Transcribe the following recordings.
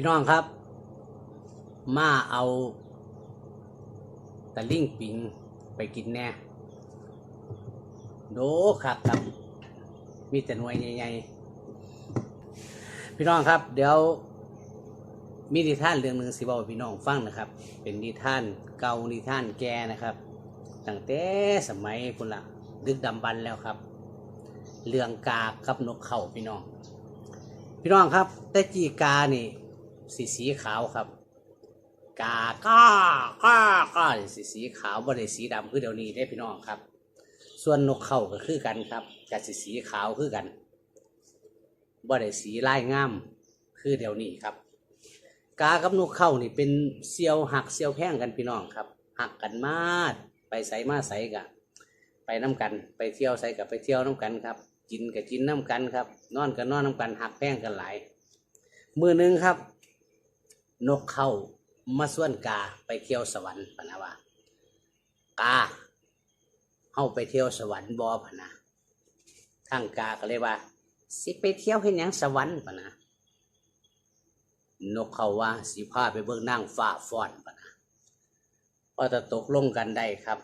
พี่น้องครับ มาเอาตะลิ่งปิงไปกินแน่โดครับครับมีแต่หน่วยใหญ่ๆพี่น้องครับ เดี๋ยวมีนิทานเรื่องหนึ่งสิบอกพี่น้องฟังนะครับ เป็นนิทานเก่านิทานแก่นะครับตั้งแต่สมัยพุ่นละดึกดำบรรพ์แล้วครับ เรื่องกากับนกเขาพี่น้อง พี่น้องครับ แต่จีกานี่ สีสีขาวครับ กาก้าก้าก้าสีสีขาวบ่ได้สีดำคือเดี๋ยวนี้ได้พี่น้องครับ ส่วนนกเขาก็คือกันครับกับสีสีขาวคือกันบ่ได้สีลายงามคือเดี๋ยวนี้ครับ กากับนกเข้านี่เป็นเซียวหักเซียวแพงกันพี่น้องครับหักกันมากไปใส่มาใส่กะไปน้กัน ไปเที่ยวใส่กับไปเที่ยวน้กันครับกินกับกินน้กันครับ นอนกับนอนน้กันหักแพงกันหลายมือหนึ่งครับ นกเข้ามาส่วนกาไปเที่ยวสวรรค์พะนะว่ากาเข้าไปเที่ยวสวรรค์บอพะนะทางกาก็เลยว่า สิไปเที่ยวเห็นยังสวรรค์พะนะนกเขาว่าสีผ้าไปเบิ่งนั่งฟ้าฟ้อนปะนะพอจะตกลงกันได้ครับ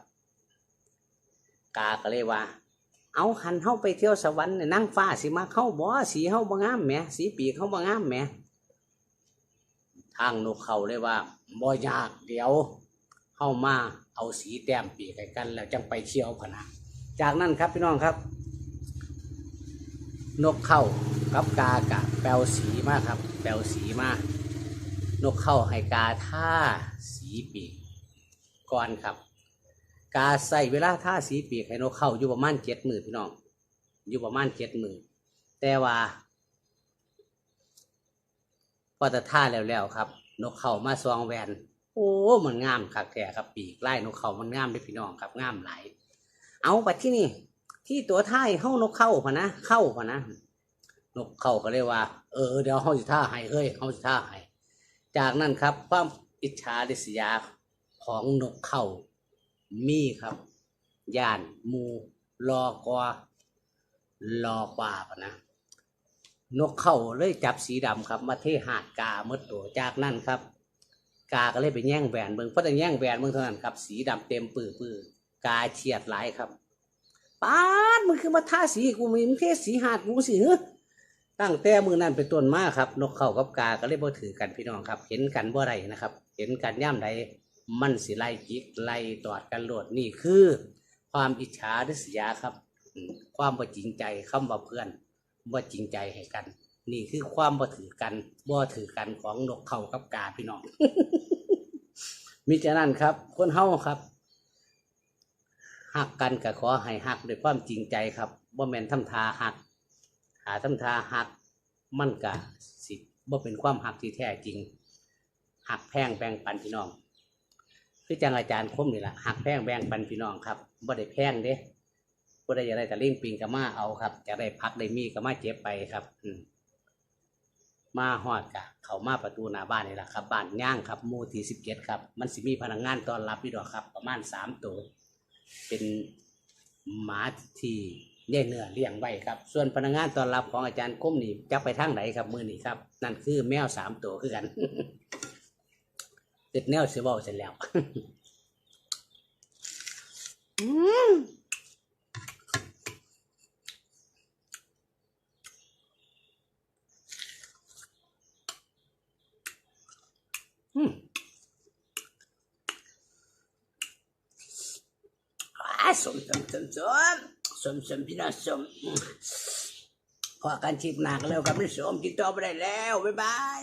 กาก็เลยว่า เอาหันเข้าไปเที่ยวสวรรค์เนี่ยนั่งฟ้าสิมาเข้าบ่สีเข้าบ่งามแหมสีปีกเข้าบ่งามแหม ทางนกเขาเลยว่าบ่ยากเดี๋ยวเข้ามาเอาสีแต้มปีกให้กัน แล้วจังไปเที่ยวพะนะจากนั้นครับพี่น้องครับ นกเข้ากับกากะแปลวสีมากครับ แปลวสีมากนกเข้าให้กาท่าสีปีกก่อนครับ กาใส่เวลาท่าสีปีกให้นกเข้าอยู่ประมาณเจ็ดหมื่นพี่น้องอยู่ประมาณเจ็ดหมื่นแต่ว่า พอจะท่าแล้วแล้วครับ นกเขามาซองแวนโอ้มันงามคักแท้ครับ ปีกไล่นกเขามันงามเลยพี่น้องครับงามหลายเอาไปที่นี่ ที่ตัวท้ายเข้านกเข้าพะนะเข้าพะนะ นกเข้าก็เรียกว่า เออเดี๋ยวเขาสิท่าให้เฮ้ยเขาสิท่าให้จากนั้นครับความอิจฉาริษยาของนกเข้ามีครับย่านมูรอกว่ารอกว่าปะนะ นกเข้าเลยจับสีดำครับ มาเทหาดกาเมื่อตัวจากนั้นครับ กาก็เลยไปแย่งแหวนเบิ่งเพราะแต่แย่งแหวนเบิ่งเท่านั้นครับ สีดำเต็มปื้อปื้อกาเฉียดหลายครับป้าดมันคือมาท่าสีกูมีมึงเทสีหาดกูสิเฮ้ตั้งแต่มือนั้นเป็นต้นมาครับ นกเข้ากับกาก็เลยบ่ถือกันพี่น้องครับ เห็นกันบ่ไรนะครับ เห็นกันย่ำใดมันสิไล่จิกไล่ตอดกันโลดนี่คือ ความอิจฉาริษยาครับ ความบ่จริงใจคำว่าเพื่อน บ่จริงใจให้กัน นี่คือความบ่ถือกันบ่ถือกันของนกเขากับกาพี่น้องมิฉะนั้นครับ คนเฮาครับหักกันก็ขอให้หักด้วยความจริงใจครับบ่แม่นทำทาหัก หาทำทาหักมันกะสิบ่เป็นความหักที่แท้จริงหักแพงแบ่งปันพี่น้อง คือจังอาจารย์คมนี่แหละหักแพงแบ่งปันพี่น้องครับบ่ได้แพงเด้ บ่ได้อยากได้แต่ลิงปิงก็มาเอาครับจะได้พักได้มีก็มาเจ็บไปครับอืมมาฮอดกะเขามาประตูหน้าบ้านนี่แหละครับบ้านย่างครับหมู่ที่สิบเจ็ดครับ มันสิมีพนักงานต้อนรับพี่ดอกครับ ประมาณสามตัวเป็นหมาที่แย่เนื้อเลี้ยงไว้ครับ ส่วนพนักงานต้อนรับของอาจารย์ก้มนี่จะไปทางไหนครับมือนี่ครับ นั่นคือแมวสามตัวคือกันเสร็จแนวเสียบอเสร็จแล้ว อืมอืมอ่า สมสมสมสมสมสมพี่น้องสมอืมพอการชิบหนักแล้วกับไม่สมกินต่อไปได้แล้ว บ๊ายบาย